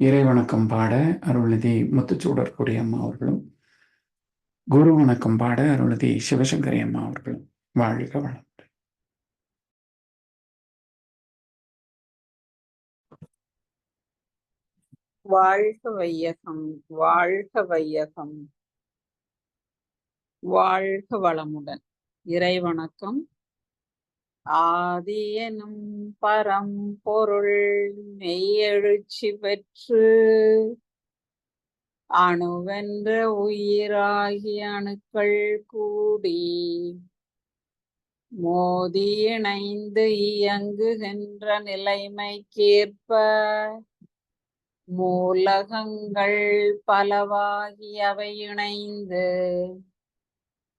இறை வணக்கம் பாட அருள்நிதி முத்துச்சூடர் கொடியம்மா அவர்களும் குரு வணக்கம் பாட அருள்நிதி சிவசங்கரி அம்மா அவர்களும் வாழ்க வளம் வாழ்க வையகம் வாழ்க வையகம் வாழ்க வளமுடன். இறை வணக்கம் ஆதி எனும் பரம்பொருள் மெய்யெழுச்சி பெற்று அணுவென்ற உயிராகிய அணுக்கள் கூடி மோதி இணைந்து இயங்குகின்ற நிலைமைக்கேற்ப மூலகங்கள் பலவாகி அவை இணைந்து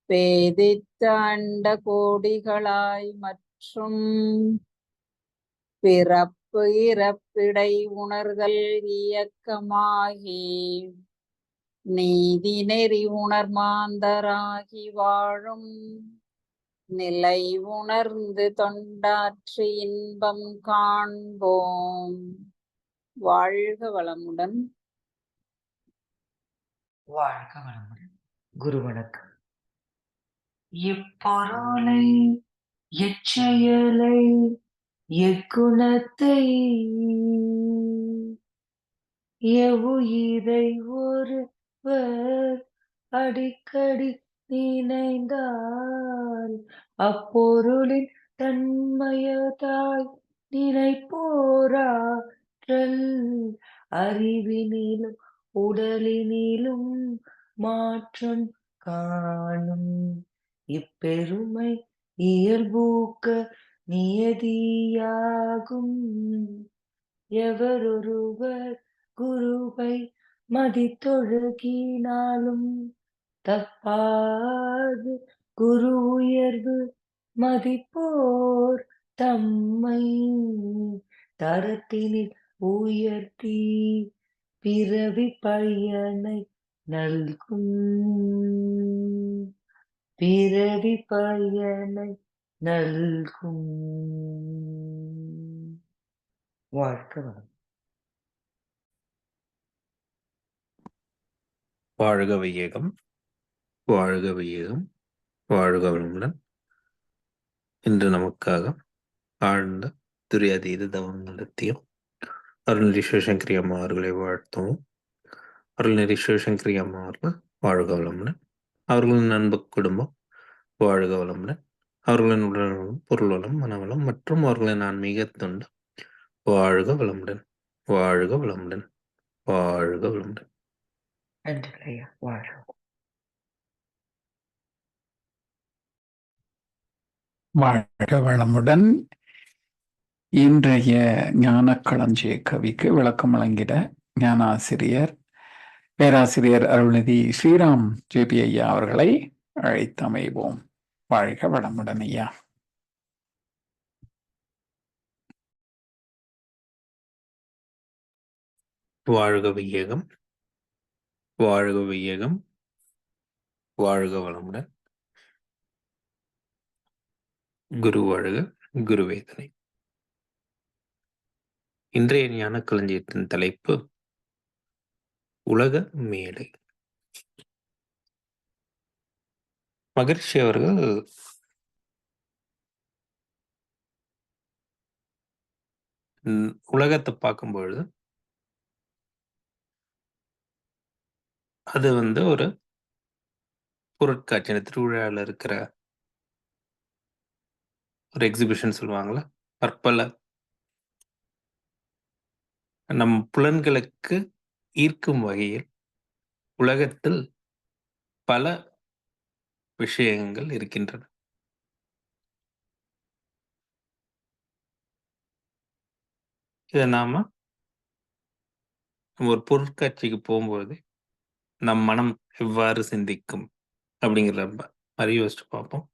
பேதித்த அண்ட கோடிகளாய் மற்றும் பிறப்பு இறப்பிடை உணர்தல் இயக்கமாகி நீதி நெறி உணர்மாந்தராகி வாழும். நிலை உணர்ந்து தொண்டாற்றி இன்பம் காண்போம். வாழ்க வளமுடன். வாழ்க வளமுடன். குரு வணக்கம் இப்பொருளை எச்செயலை எக்குணத்தை எவ்வுயிரை ஒருவர் அடிக்கடி நினைந்தால் அப்பொருளின் தன்மையதாய் நினைப்போராற்றல் அறிவினிலும் உடலினிலும் மாற்றம் காணும். இப்பெருமை இயல்பூக்க நியதியாகும். எவரொருவர் குருவை மதித்தொழுகினாலும் தப்பாது குரு உயர்வு மதிப்போர் தம்மை தரத்தினில் உயர்த்தி பிறவி பையனை நல்கும். பிறவி பயனை நல்கும். வாழ்க்கை வளம் வாழ்க வையகம் வாழ்க வையகம் வாழ்க வளமுடன். இன்று நமக்காக ஆழ்ந்த துரியாதீத தவம் நடத்தியும் அருள்நெறி சிவசங்கரி அம்மா அவர்களை வாழ்த்தவும். அருள்நெறி சிவசங்கரி அம்மா அவர்கள் வாழ்க வளமுடன். அவர்களின் அன்பு குடும்பம் வாழ்க வளமுடன். அவர்களின் உடல்நலம் பொருள்வளம் மனவளம் மற்றும் அவர்களின் ஆன்மீக தொண்டு. வாழ்க வளமுடன். வாழ்க வளமுடன். வாழ்க வளமுடன். வாழ்க வாழ்க வளமுடன். இன்றைய ஞான களஞ்சிய கவிக்கு விளக்கம் வழங்கிட ஞானாசிரியர் பேராசிரியர் அருள்நிதி ஸ்ரீராம் ஜேபி ஐயா அவர்களை அழைத்தமைவோம். வாழ்க வளமுடன் ஐயா. வாழ்க வையகம். வாழ்க வையகம். வாழ்க வளமுடன். குரு வாழ்க குருவேதனை இன்றைய ஞான களஞ்சியத்தின் தலைப்பு உலக மேடை. மகிழ்ச்சி அவர்கள் உலகத்தை பார்க்கும்பொழுது அது வந்து ஒரு பொருட்காட்சி திருவிழாவில் இருக்கிற ஒரு எக்ஸிபிஷன் சொல்லுவாங்களே பற்பல நம் புலன்களுக்கு ஈர்க்கும் வகையில் உலகத்தில் பல விஷயங்கள் இருக்கின்றன. இதை நாம ஒரு பொருட்காட்சிக்கு போகும்போது நம் மனம் எவ்வாறு சிந்திக்கும் அப்படிங்கிற மாதிரி யோசிச்சு பார்ப்போம்.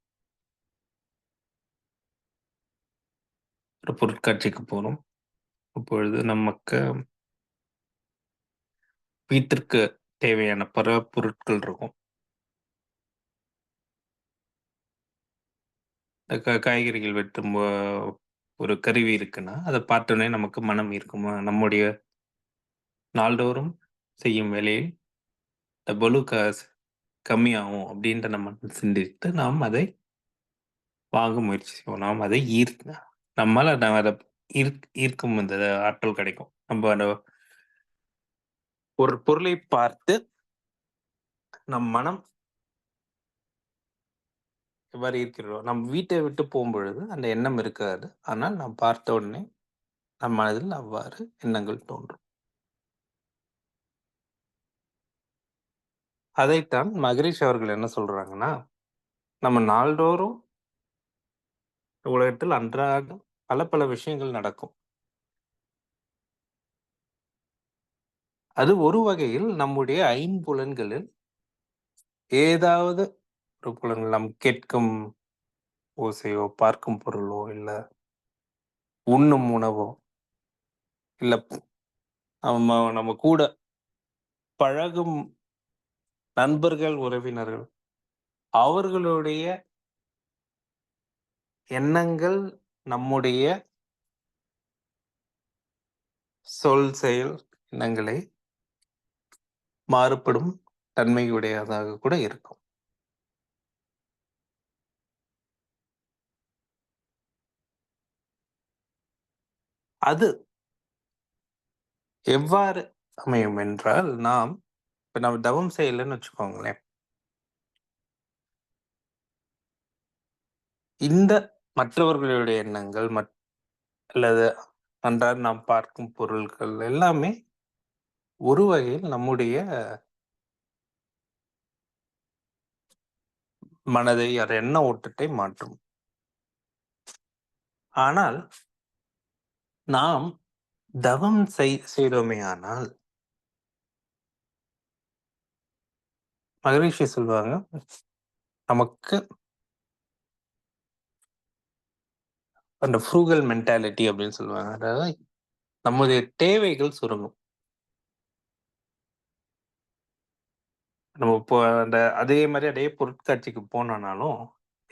ஒரு பொருட்காட்சிக்கு போகிறோம் அப்பொழுது நமக்கு வீட்டிற்கு தேவையான பல பொருட்கள் இருக்கும். இந்த காய்கறிகள் வெட்டும் போ- ஒரு கருவி இருக்குன்னா அதை பார்த்தோன்னே நமக்கு மனம் இருக்குமா. நம்முடைய நாள்தோறும் செய்யும் வேலையில் இந்த பலு காசு கம்மியாகும் அப்படின்ற நம்ம சிந்தித்து நாம் அதை வாங்க முயற்சி செய்வோம். நாம் அதை ஈர்க்க நம்மால அதை ஈர்க் ஈர்க்கும் இந்த ஆற்றல் கிடைக்கும். நம்ம அந்த ஒரு பொருளை பார்த்து நம் மனம் எவ்வாறு இருக்கிறோம் நம் வீட்டை விட்டு போகும்பொழுது அந்த எண்ணம் இருக்காது. ஆனால் நாம் பார்த்த உடனே நம் மனதில் அவ்வாறு எண்ணங்கள் தோன்றும். அதைத்தான் மகரிஷ் அவர்கள் என்ன சொல்றாங்கன்னா நம்ம நாள்தோறும் உலகத்தில் அன்றாடம் பல பல விஷயங்கள் நடக்கும். அது ஒரு வகையில் நம்முடைய ஐம்புலன்களில் ஏதாவது ஒரு புலன்கள் நாம் கேட்கும் ஓசையோ பார்க்கும் பொருளோ இல்லை உண்ணும் உணவோ இல்லை நம்ம நம்ம கூட பழகும் நண்பர்கள் உறவினர்கள் அவர்களுடைய எண்ணங்கள் நம்முடைய சொல் செயல் எண்ணங்களை மாறுபடும் தன்மையுடையதாக கூட இருக்கும். அது எவ்வாறு அமையும் என்றால் நாம் இப்ப நம்ம தவம் செய்யலைன்னு வச்சுக்கோங்களேன். இந்த மற்றவர்களுடைய எண்ணங்கள் மற்- அல்லது அன்றாட நாம் பார்க்கும் பொருட்கள் எல்லாமே ஒரு வகையில் நம்முடைய மனதை அது எண்ண ஓட்டத்தை மாற்றும்? ஆனால் நாம் தவம் செய் செய்தோமே ஆனால் மகரிஷி சொல்லுவாங்க நமக்கு அந்த ஃப்ரூகல் மென்டாலிட்டி அப்படின்னு சொல்லுவாங்க. அதாவது நம்முடைய தேவைகள் சுருங்கும். நம்ம இப்போ அந்த அதே மாதிரி அதே பொருட்காட்சிக்கு போனோம்னாலும்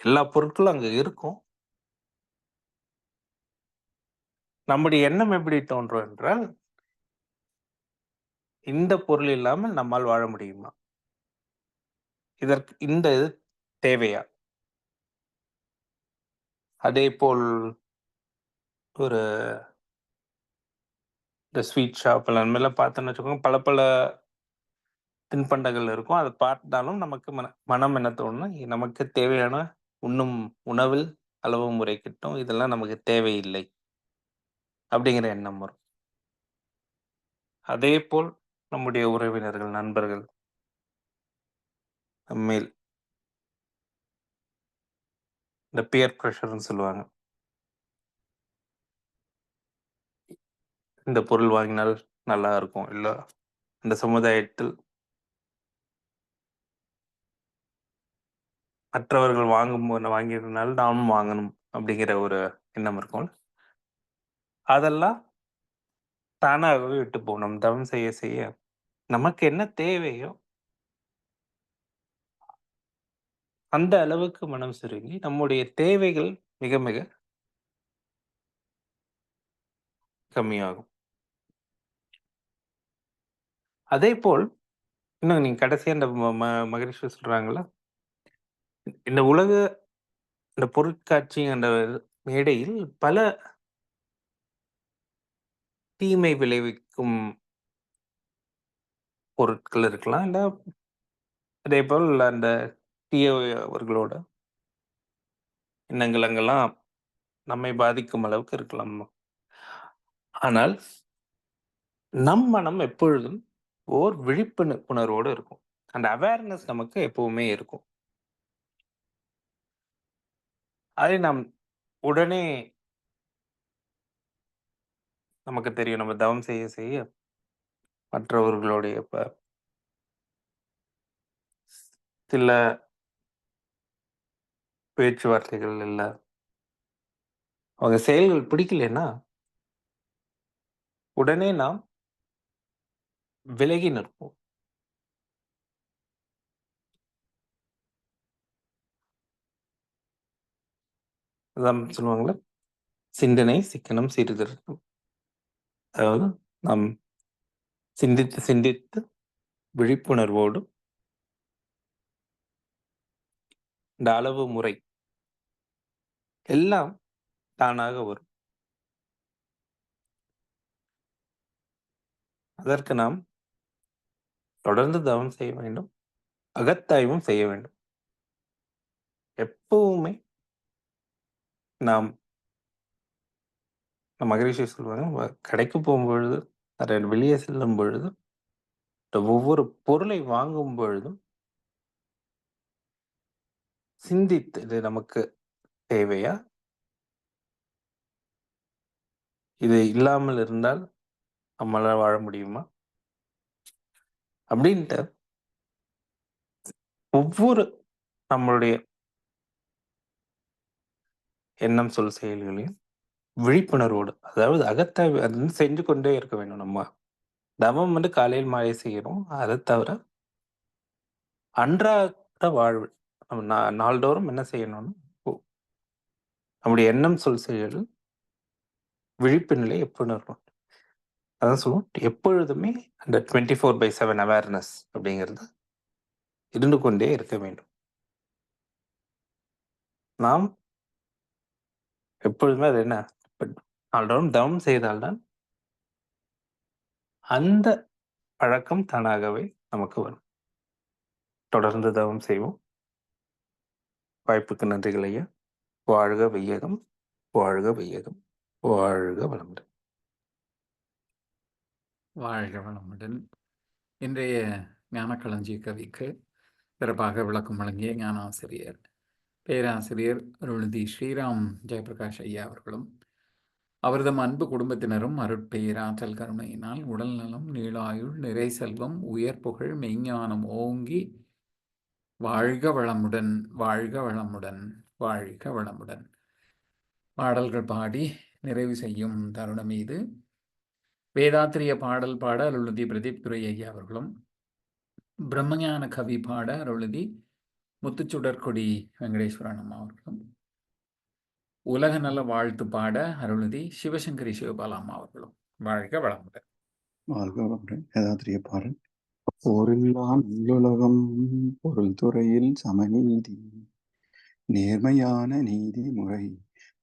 எல்லா பொருட்களும் அங்கே இருக்கும். நம்முடைய எண்ணம் எப்படி தோன்றும் என்றால் இந்த பொருள் இல்லாமல் நம்மால் வாழ முடியுமா? இதற்கு இந்த இது தேவையா? அதே போல் ஒரு இந்த ஸ்வீட் ஷாப் அந்த மாதிரிலாம் பார்த்தோன்னு வச்சுக்கோங்க பல பல தின்பண்டங்கள் இருக்கும். அதை பார்த்தாலும் நமக்கு மன மனம் என்ன தோணும்னா நமக்கு தேவையான உண்ணும் உணவில் அளவு முறை கிட்டும் இதெல்லாம் நமக்கு தேவையில்லை அப்படிங்கிற எண்ணம் வரும். அதே போல் நம்முடைய உறவினர்கள் நண்பர்கள் மேல் இந்த பியர் ப்ரெஷர்னு சொல்லுவாங்க. இந்த பொருள் வாங்கினால் நல்லா இருக்கும். இல்லை இந்த சமுதாயத்தில் மற்றவர்கள் வாங்கும் வாங்கினால நானும் வாங்கணும் அப்படிங்கிற ஒரு எண்ணம் இருக்கும். அதெல்லாம் தானாகவே விட்டு போகணும் தவம் செய்ய செய்ய நமக்கு என்ன தேவையோ அந்த அளவுக்கு மனம் சுருங்கி நம்முடைய தேவைகள் மிக மிக கம்மியாகும். அதே போல் இன்னும் நீங்க கடைசியா இந்த ம- ம- மகரிஷி சொல்றாங்களா இந்த உலக இந்த பொருட்காட்சி என்ற மேடையில் பல தீமை விளைவிக்கும் பொருட்கள் இருக்கலாம். இல்ல அதேபோல் அந்த தீயவர்களோட எண்ணங்கள் அங்கெல்லாம் நம்மை பாதிக்கும் அளவுக்கு இருக்கலாம். ஆனால் நம் மனம் எப்பொழுதும் ஓர் விழிப்புண உணர்வோடு இருக்கும். அந்த அவேர்னஸ் நமக்கு எப்பவுமே இருக்கும். அதை நாம் உடனே நமக்கு தெரியும். நம்ம தவம் செய்ய செய்ய மற்றவர்களுடைய இப்போ சில பேச்சுவார்த்தைகள் இல்ல அவங்க செயல்கள் பிடிக்கலன்னா உடனே நாம் விலகி நிற்போம். அதான் சொல்லுவாங்கல்ல, சிந்தனை சிக்கனம் சீர்திருத்தம் அதாவது நாம் சிந்தித்து சிந்தித்து விழிப்புணர்வோடு இந்த அளவு முறை எல்லாம் தானாக வரும். அதற்கு நாம் தொடர்ந்து தவம் செய்ய வேண்டும். அகத்தாய்வும் செய்ய வேண்டும். எப்பவுமே நாம் மகரிஷி சொல்வாங்க கடைக்கு போகும்பொழுது அத வெளியே செல்லும் பொழுதும் ஒவ்வொரு பொருளை வாங்கும் பொழுதும் சிந்தித்து இது நமக்கு தேவையா? இது இல்லாமல் இருந்தால் நம்மளால் வாழ முடியுமா? அப்படின்ட்டு ஒவ்வொரு நம்மளுடைய எண்ணம், சொல், செயல்களையும் விழிப்புணர்வோடு, அதாவது அகத்தை வந்து செஞ்சு கொண்டே இருக்க வேண்டும் நம்ம. தவம் வந்து காலையில், மாலை செய்யணும் அதை தவிர அன்றாட வாழ்வு நம்ம நா நாள்தோறும் என்ன செய்யணும்னா, நம்முடைய எண்ணம், சொல், செயல் விழிப்பு நிலை எப்ப அதான் சொல்லுவோம். எப்பொழுதுமே அந்த 24/7 அவேர்னஸ் அப்படிங்கிறது இருந்து கொண்டே இருக்க வேண்டும். நாம் எப்பொழுதுமே அது என்ன தவம் செய்தால் தான் அந்த பழக்கம் தானாகவே நமக்கு வரும். தொடர்ந்து தவம் செய்வோம். வாய்ப்புக்கு நன்றிகள் ஐயா. வாழ்க வையகம், வாழ்க வையகம், வாழ்க வளமுடன். வாழ்க வளமுடன். இன்றைய ஞானக்களஞ்சிய கவிக்கு சிறப்பாக விளக்கம் வழங்கிய ஞான ஆசிரியர் பேராசிரியர் அருள்தி ஸ்ரீராம் ஜெயபிரகாஷ் ஐயா அவர்களும், அவரது அன்பு குடும்பத்தினரும் அருட்பேராற்றல் கருணையினால் உடல்நலம், நீளாயுள், நிறை செல்வம், உயர் புகழ், மெய்ஞானம் ஓங்கி வாழ்க வளமுடன், வாழ்க வளமுடன், வாழ்க வளமுடன். பாடல்கள் பாடி நிறைவு செய்யும் தருணம் இது. வேதாத்திரிய பாடல் பாட அருள்தி பிரதீப் துரை ஐயா அவர்களும், பிரம்மஞான கவி பாட அருள்தி முத்துச்சுடர்கொடி வெங்கடேஸ்வரன் அம்மா அவர்களும், உலக நல வாழ்த்து பாட அருள்நிதி சிவசங்கரி சிவபாலா அம்மா அவர்களும். வாழ்க வளமுடன். வாழ்க வளமுடன். போரில்லா நல்லுலகம் பொருள் துறையில் சமநீதி நேர்மையான நீதி முறை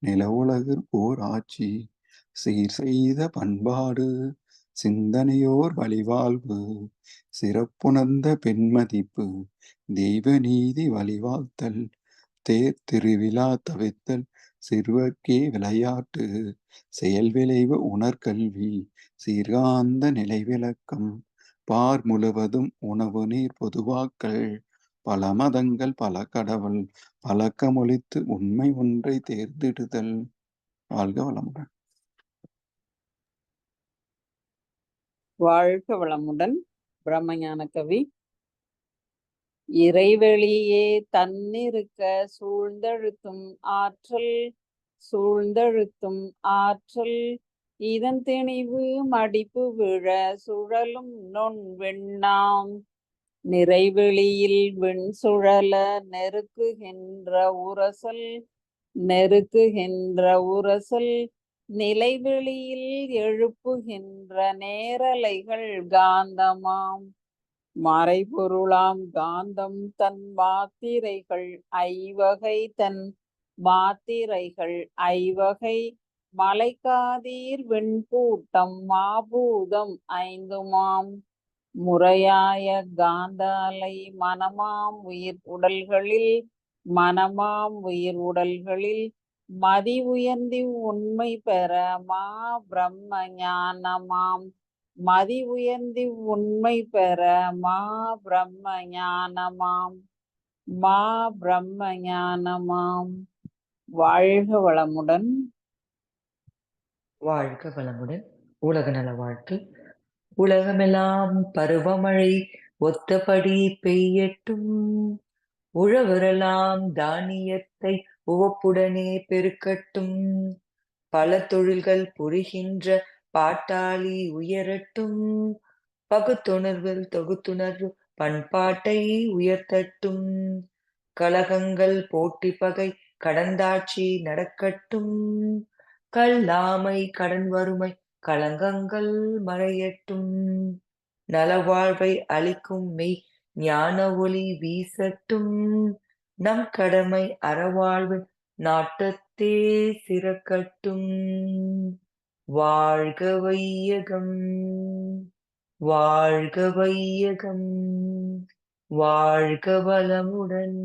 நில நிலவுலகிற் ஓர் ஆட்சி சீர் செய்த பண்பாடு சிந்தனையோர் வழிவாழ்வு சிறப்புணர்ந்த பெண்மதிப்பு தெய்வ நீதி வழிவாழ்த்தல் தேர் திருவிழா தவித்தல் சிறுவர்க்கே விளையாட்டு செயல் விளைவு உணர்கல்வி சீர்காந்த நிலை விளக்கம் பார் முழுவதும் உணவு நீர் பொதுவாக்கள் பல மதங்கள் பல கடவுள் பழக்கமொழித்து உண்மை ஒன்றை தேர்ந்திடுதல். வாழ்க வளமுடன். வாழ்க வளமுடன். பிரம்மஞான கவி. இறைவெளியே தன்னிருக்க சூழ்ந்தழுத்தும் ஆற்றல் சூழ்ந்தழுத்தும் ஆற்றல். இதன் திணிவு மடிப்பு விழ சுழலும் நொன் வெண்ணாம் நிறைவெளியில் வெண் சுழல நெருக்குகின்ற உரசல் நெருக்குகின்ற உரசல். நிலைவெளியில் எழுப்புகின்ற நேரலைகள் காந்தமாம். மறைபொருளாம் காந்தம் தன் மாத்திரைகள் ஐவகை தன் மாத்திரைகள் ஐவகை மலைக்காதீர் வெண்கூட்டம் மாபூதம் ஐந்துமாம். முறையாய காந்தாலை மனமாம் உயிர் உடல்களில் மனமாம் உயிர் உடல்களில் மதி உயர்ந்தி உண்மை பெற மா பிரம்ம ஞானமாம். மதி உயர்ந்தி உண்மை பெற மா பிரம்ம ஞானமாம். மா பிரம்ம ஞானமாம். வாழ்க வளமுடன். வாழ்க வளமுடன். உலக நல வாழ்த்து. உலகமெல்லாம் பருவமழை ஒத்தபடி பெய்யட்டும். உழவரெல்லாம் தானியத்தை உவப்புடனே பெருக்கட்டும். பல தொழில்கள் புரிகின்ற பாட்டாளி உயரட்டும். பகுத்துணர்வில் தொகுத்துணர்வு பண்பாட்டை உயர்த்தட்டும். கலகங்கள் போட்டி பகை கடந்தாட்சி நடக்கட்டும். கல்லாமை கடன் வறுமை களங்கங்கள் மறையட்டும். நலவாழ்வை அளிக்கும் மெய் ஞான ஒளி வீசட்டும். நம் கடமை அறவாழ்வின் நாட்டத்தே சிறக்கட்டும். வாழ்க வையகம் வாழ்க வையகம் வாழ்க வளமுடன்.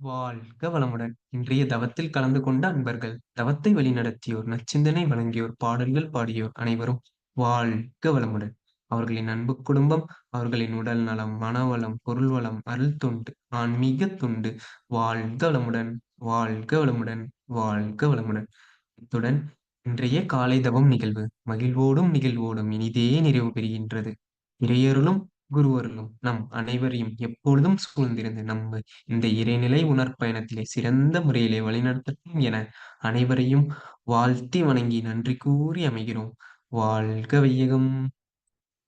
வாழ்க வளமுடன். இன்றைய தவத்தில் கலந்து கொண்ட அன்பர்கள் தவத்தை வழிநடத்தியோர் நச்சிந்தனை வழங்கியோர் பாடல்கள் பாடியோர் அனைவரும் வாழ்க வளமுடன். அவர்களின் அன்பு குடும்பம் அவர்களின் உடல் நலம் மனவளம் பொருள் வளம் அருள் தொண்டு ஆன்மீக தொண்டு வாழ்க வளமுடன் வாழ்க வளமுடன் வாழ்க வளமுடன். இத்துடன் இன்றைய காலை தவம் நிகழ்வு மகிழ்வோடும் நிகழ்வோடும் இனிதே நிறைவு பெறுகின்றது. இறையருளும் குருவருளும் நம் அனைவரையும் எப்பொழுதும் சூழ்ந்திருந்து நம்ம இந்த இறைநிலை உணர்பயணத்திலே சிறந்த முறையிலே வழிநடத்தட்டும் என அனைவரையும் வாழ்த்தி வணங்கி நன்றி கூறி அமைகிறோம். வாழ்க வையகம்.